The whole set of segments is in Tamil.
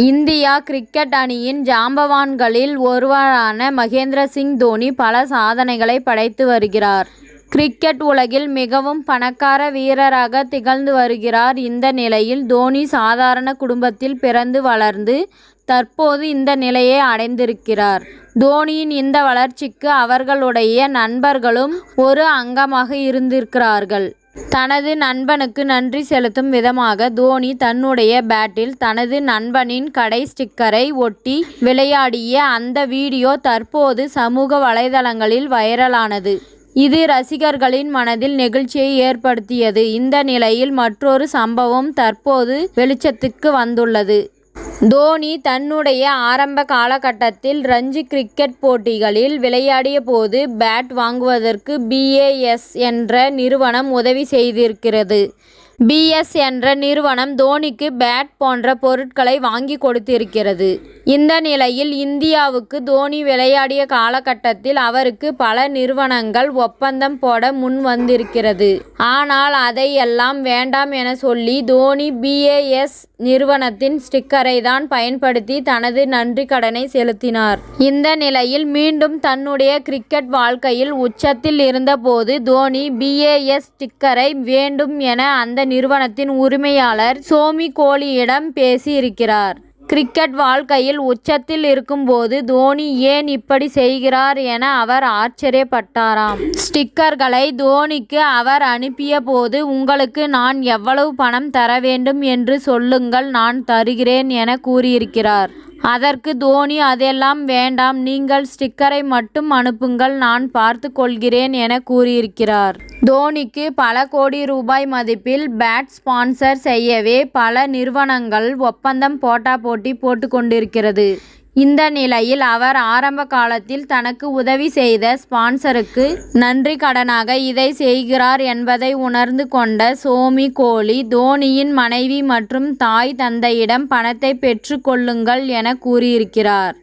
இந்தியா கிரிக்கெட் அணியின் ஜாம்பவான்களில் ஒருவரான மகேந்திர சிங் தோனி பல சாதனைகளை படைத்து வருகிறார். கிரிக்கெட் உலகில் மிகவும் பணக்கார வீரராக திகழ்ந்து வருகிறார். இந்த நிலையில் தோனி சாதாரண குடும்பத்தில் பிறந்து வளர்ந்து தற்போது இந்த நிலையை அடைந்திருக்கிறார். தோனியின் இந்த வளர்ச்சிக்கு அவர்களுடைய நண்பர்களும் ஒரு அங்கமாக இருந்திருக்கிறார்கள். தனது நண்பனுக்கு நன்றி செலுத்தும் விதமாக தோனி தன்னுடைய பேட்டில் தனது நண்பனின் கடை ஸ்டிக்கரை ஒட்டி விளையாடிய அந்த வீடியோ தற்போது சமூக வலைதளங்களில் வைரலானது. இது ரசிகர்களின் மனதில் நெகிழ்ச்சியை ஏற்படுத்தியது. இந்த நிலையில் மற்றொரு சம்பவம் தற்போது வெளிச்சத்துக்கு வந்துள்ளது. தோனி தன்னுடைய ஆரம்ப காலகட்டத்தில் ரஞ்சி கிரிக்கெட் போட்டிகளில் விளையாடிய போது பேட் வாங்குவதற்கு பிஏஎஸ் என்ற நிறுவனம் உதவி செய்திருக்கிறது. பிஎஸ் என்ற நிறுவனம் தோனிக்கு பேட் போன்ற பொருட்களை வாங்கி கொடுத்திருக்கிறது. இந்த நிலையில் இந்தியாவுக்கு தோனி விளையாடிய காலகட்டத்தில் அவருக்கு பல நிறுவனங்கள் ஒப்பந்தம் போட முன் வந்திருக்கிறது. ஆனால் அதையெல்லாம் வேண்டாம் என சொல்லி தோனி பிஏஎஸ் நிறுவனத்தின் ஸ்டிக்கரை தான் பயன்படுத்தி தனது நன்றிக்கடனை செலுத்தினார். இந்த நிலையில் மீண்டும் தன்னுடைய கிரிக்கெட் வாழ்க்கையில் உச்சத்தில் இருந்தபோது தோனி பிஏஎஸ் ஸ்டிக்கரை வேண்டும் என அந்த நிறுவனத்தின் உரிமையாளர் சோமி கோலியிடம் பேசியிருக்கிறார் கிரிக்கெட் வாழ்க்கையில் உச்சத்தில் இருக்கும் போது தோனி ஏன் இப்படி செய்கிறார் என அவர் ஆச்சரியப்பட்டாராம். ஸ்டிக்கர்களை தோனிக்கு அவர் அனுப்பிய போது உங்களுக்கு நான் எவ்வளவு பணம் தர வேண்டும் என்று சொல்லுங்கள் நான் தருகிறேன் என கூறியிருக்கிறார். அதற்கு தோனி அதெல்லாம் வேண்டாம் நீங்கள் ஸ்டிக்கரை மட்டும் அனுப்புங்கள் நான் பார்த்து கொள்கிறேன் என கூறியிருக்கிறார். தோனிக்கு பல கோடி ரூபாய் மதிப்பில் பேட் ஸ்பான்சர் செய்யவே பல நிறுவனங்கள் ஒப்பந்தம் போட்டாபோட்டி போட்டு கொண்டிருக்கிறது. இந்த நிலையில் அவர் ஆரம்ப காலத்தில் தனக்கு உதவி செய்த ஸ்பான்சருக்கு நன்றி கடனாக இதை செய்கிறார் என்பதை உணர்ந்து கொண்ட சோமி கோலி தோனியின் மனைவி மற்றும் தாய் தந்தையிடம் பணத்தை பெற்று கொள்ளுங்கள் என கூறியிருக்கிறார்.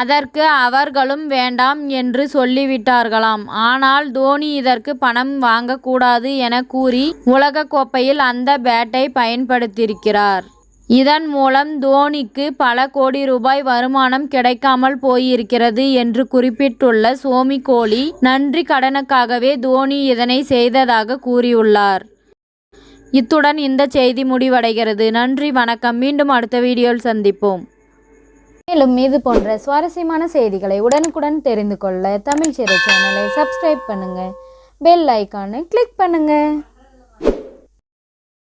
அதற்கு அவர்களும் வேண்டாம் என்று சொல்லிவிட்டார்களாம். ஆனால் தோனி இதற்கு பணம் வாங்கக்கூடாது என கூறி உலகக்கோப்பையில் அந்த பேட்டை பயன்படுத்தியிருக்கிறார். இதன் மூலம் தோனிக்கு பல கோடி ரூபாய் வருமானம் கிடைக்காமல் போயிருக்கிறது என்று குறிப்பிட்டுள்ள சோமி கோலி நன்றி கடனுக்காகவே தோனி இதனை செய்ததாக கூறியுள்ளார். இத்துடன் இந்த செய்தி முடிவடைகிறது. நன்றி வணக்கம் மீண்டும் அடுத்த வீடியோவில் சந்திப்போம். மேலும் இது போன்ற சுவாரஸ்யமான செய்திகளை உடனுக்குடன் தெரிந்து கொள்ள தமிழ் சிறை சேனலை சப்ஸ்கிரைப் பண்ணுங்கள் பெல் ஐக்கானை கிளிக் பண்ணுங்கள்